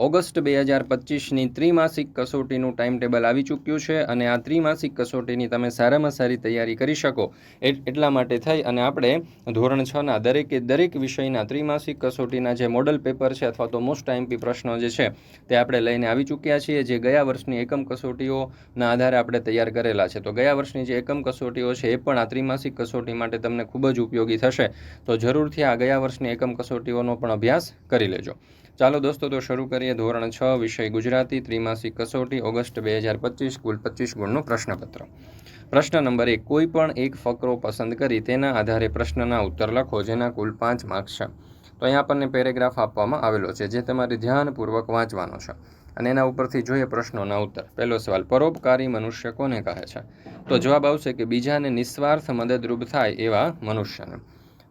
August બે હજાર પચીસની ત્રિમાસિક કસોટીનું ટાઈમ ટેબલ આવી ચૂક્યું છે અને આ ત્રિમાસિક કસોટીની તમે સારામાં સારી તૈયારી કરી શકો. એટ- એટલા માટે થઈ અને આપણે ધોરણ છના દરેકે દરેક વિષયના ત્રિમાસિક કસોટીના જે મોડલ પેપર છે અથવા તો મોસ્ટ આઈમપી પ્રશ્નો જે છે તે આપણે લઈને આવી ચૂક્યા છીએ. જે ગયા વર્ષની એકમ કસોટીઓના આધારે આપણે તૈયાર કરેલા છે. તો ગયા વર્ષની જે એકમ કસોટીઓ છે એ પણ આ ત્રિમાસિક કસોટી માટે તમને ખૂબ જ ઉપયોગી થશે. તો જરૂરથી આ ગયા વર્ષની એકમ કસોટીઓનો પણ અભ્યાસ કરી લેજો. ચાલો દોસ્તો, તો શરૂ કરીએ. ધોરણ છ વિષય ગુજરાતી ત્રિમાસિક કસોટી, ઓગસ્ટ બે હજાર પચીસ, કુલ પચીસ ગુણનું પ્રશ્નપત્ર. પ્રશ્ન નંબર એક, કોઈ પણ એક ફકરો પસંદ કરી તેના આધારે પ્રશ્નના ઉત્તર લખો, જેના કુલ પાંચ માર્ક્સ છે. તો અહીં આપણને પેરેગ્રાફ આપવામાં આવેલો છે, જે તમારે ધ્યાનપૂર્વક વાંચવાનો છે. અને એના ઉપરથી જોઈએ પ્રશ્નોના ઉત્તર. પહેલો સવાલ, પરોપકારી મનુષ્ય કોને કહે છે? તો જવાબ આવશે કે બીજાને નિસ્વાર્થ મદદરૂપ થાય એવા મનુષ્યને.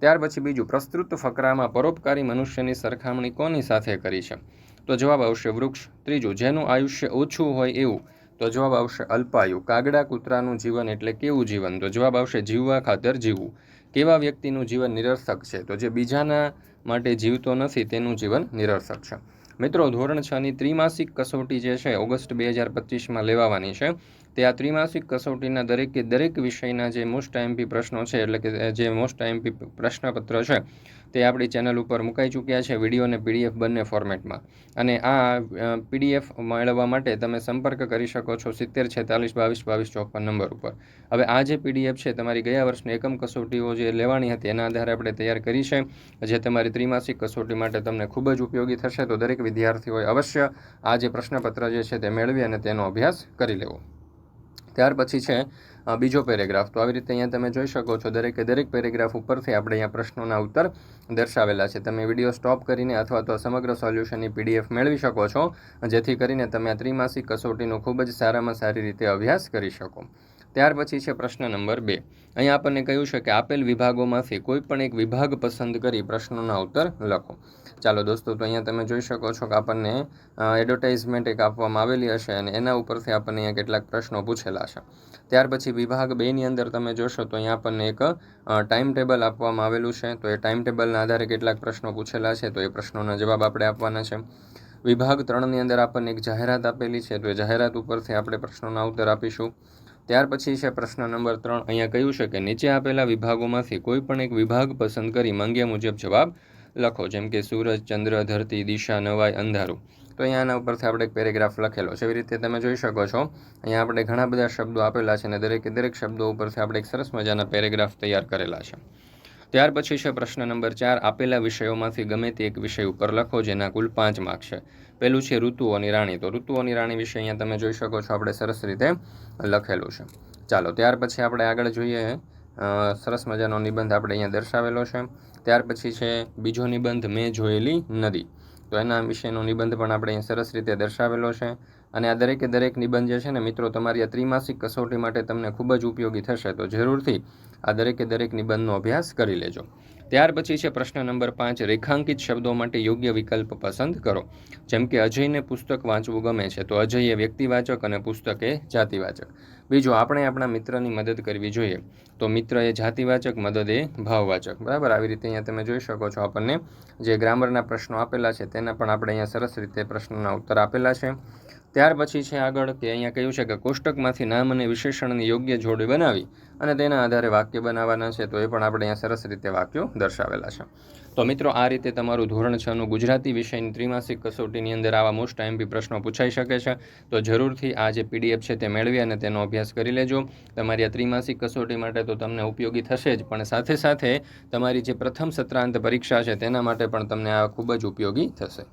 ત્યાર પછી બીજું, પ્રસ્તુત ફકરામાં પરોપકારી મનુષ્યની સરખામણી કોની સાથે કરી છે? તો જવાબ આવશે વૃક્ષ. ત્રીજું, જેનું આયુષ્ય ઓછું હોય એવું? તો જવાબ આવશે અલ્પાયુ. કાગડા કૂતરાનું જીવન એટલે કેવું જીવન? તો જવાબ આવશે જીવવા ખાતર જીવવું. કેવા વ્યક્તિનું જીવન નિરર્થક છે? તો જે બીજાના માટે જીવતો નથી, તેનું જીવન નિરર્થક છે. મિત્રો, ધોરણ છની ત્રિમાસિક કસોટી જે છે, ઓગસ્ટ બે હજાર પચીસમાં લેવાવાની છે. તે આ ત્રિમાસિક કસોટીના દરેકે, દરેક વિષયના જે મોસ્ટ આઈએમપી પ્રશ્નો છે, એટલે કે, જે મોસ્ટ આઈએમપી પ્રશ્નપત્ર છે, તે આપણી ચેનલ ઉપર મુકાઈ ચૂક્યા છે વીડિયો અને પીડીએફ બંને ફોર્મેટમાં અને આ પીડીએફ મેળવવા માટે તમે સંપર્ક કરી શકો છો સિત્તેર છેતાલીસ બાવીસ બાવીસ ચોપન નંબર ઉપર. હવે આ જે પીડીએફ છે, તમારી ગયા વર્ષની એકમ કસોટીઓ જે લેવાની હતી, એના આધારે આપણે તૈયાર કરી છે, જે તમારી ત્રિમાસિક કસોટી માટે તમને ખૂબ જ ઉપયોગી થશે, તો દરેક વિદ્યાર્થીઓએ અવશ્ય આ જે પ્રશ્નપત્ર જે છે, તે મેળવી અને તેનો અભ્યાસ કરી લેવો. ત્યાર પછી છે બીજો પેરેગ્રાફ. તો આવી રીતે અહીંયા તમે જોઈ શકો છો, દરેકે દરેક પેરેગ્રાફ ઉપરથી આપણે અહીંયા પ્રશ્નોના ઉત્તર દર્શાવેલા છે. તમે વીડિયો સ્ટોપ કરીને અથવા તો સમગ્ર સોલ્યુશનની પીડીએફ મેળવી શકો છો, જેથી કરીને તમે આ ત્રિમાસિક કસોટીનો ખૂબ જ સારામાં સારી રીતે અભ્યાસ કરી શકો. ત્યાર પછી છે પ્રશ્ન નંબર બે. અહીંયા આપણને કહ્યું છે કે આપેલ વિભાગોમાંથી કોઈ પણ એક વિભાગ પસંદ કરી પ્રશ્નોના ઉત્તર લખો. ચાલો દોસ્તો, તો અહીંયા તમે જોઈ શકો છો કે આપણને એડવર્ટાઇઝમેન્ટ એક આપવામાં આવેલી હશે અને એના ઉપરથી આપણને અહીંયા કેટલાક પ્રશ્નો પૂછેલા છે. ત્યાર પછી વિભાગ બેની અંદર તમે જોશો તો અહીંયા આપણને એક ટાઈમ ટેબલ આપવામાં આવેલું છે. તો એ ટાઈમ ટેબલના આધારે કેટલાક પ્રશ્નો પૂછેલા છે, તો એ પ્રશ્નોના જવાબ આપણે આપવાના છે. વિભાગ ત્રણની અંદર આપણને એક જાહેરાત આપેલી છે, તો એ જાહેરાત ઉપરથી આપણે પ્રશ્નોના ઉત્તર આપીશું. ત્યાર પછી છે પ્રશ્ન નંબર ત્રણ. અહીંયા કહ્યું છે કે નીચે આપેલા વિભાગોમાંથી કોઈ પણ એક વિભાગ પસંદ કરી માંગ્યા મુજબ જવાબ લખો. જેમ કે સૂરજ, ચંદ્ર, ધરતી, દિશા, નવાઈ, અંધારું. તો અહીંયા આના ઉપરથી આપણે એક પેરેગ્રાફ લખેલો છે. એવી રીતે તમે જોઈ શકો છો. અહીંયા આપણે ઘણા બધા શબ્દો આપેલા છે અને દરેકે દરેક શબ્દો ઉપરથી આપણે એક સરસ મજાના પેરેગ્રાફ તૈયાર કરેલા છે. ત્યાર પછી છે પ્રશ્ન નંબર ચાર. આપેલા વિષયોમાંથી ગમે તે એક વિષય ઉપર લખો, જેના કુલ પાંચ માર્ક છે. પહેલું છે ઋતુઓની રાણી. તો ઋતુઓની રાણી વિશે અહીંયા તમે જોઈ શકો છો, આપણે સરસ રીતે લખેલું છે. ચાલો, ત્યાર પછી આપણે આગળ જોઈએ સરસ મજાનો નિબંધ આપણે અહીંયા દર્શાવેલો છે. ત્યાર પછી છે, બીજો નિબંધ, મેં જોયેલી નદી. તો એના વિશેનો નિબંધ પણ આપણે અહીંયા સરસ રીતે દર્શાવેલો છે. અને આ દરેકે દરેક નિબંધ જે છે ને, મિત્રો, તમારી આ ત્રિમાસિક કસોટી માટે તમને ખૂબ જ ઉપયોગી થશે. તો જરૂરથી આ દરેકે દરેક નિબંધનો અભ્યાસ કરી લેજો. ત્યાર પછી છે પ્રશ્ન નંબર પાંચ, રેખાંકિત શબ્દો માટે યોગ્ય વિકલ્પ પસંદ કરો. જેમ કે અજયને પુસ્તક વાંચવું ગમે છે, તો અજય એ વ્યક્તિવાચક અને પુસ્તક એ જાતિવાચક. બીજું, આપણે આપણા મિત્રની મદદ કરવી જોઈએ. તો મિત્ર એ જાતિવાચક, મદદ એ ભાવવાચક. બરાબર? આવી રીતે અહીંયા તમે જોઈ શકો છો આપણને. જે ગ્રામરના પ્રશ્નો આપેલા છે, તેના પણ આપણે અહીંયા સરસ રીતે પ્રશ્નોના ઉત્તર આપેલા છે. ત્યાર પછી છે આગળ કે અહીંયા કહ્યું છે કે કોષ્ટકમાંથી નામ અને વિશેષણની યોગ્ય જોડી બનાવી અને તેના આધારે વાક્ય બનાવવાના છે, તો એ પણ આપણે અહીંયા સરસ રીતે વાક્યો દર્શાવેલા છે. તો મિત્રો, આ રીતે તમારું ધોરણ છનું ગુજરાતી વિષયની ત્રિમાસિક કસોટીની અંદર આવા મોસ્ટ આઈએમપી પ્રશ્નો પૂછાઈ શકે છે. તો જરૂરથી આ જે પીડીએફ છે તે મેળવી અને તેનો અભ્યાસ કરી લેજો. તમારી આ ત્રિમાસિક કસોટી માટે તો તમને ઉપયોગી થશે જ, પણ સાથે સાથે તમારી જે પ્રથમ સત્રાંત પરીક્ષા છે તેના માટે પણ તમને આ ખૂબ જ ઉપયોગી થશે.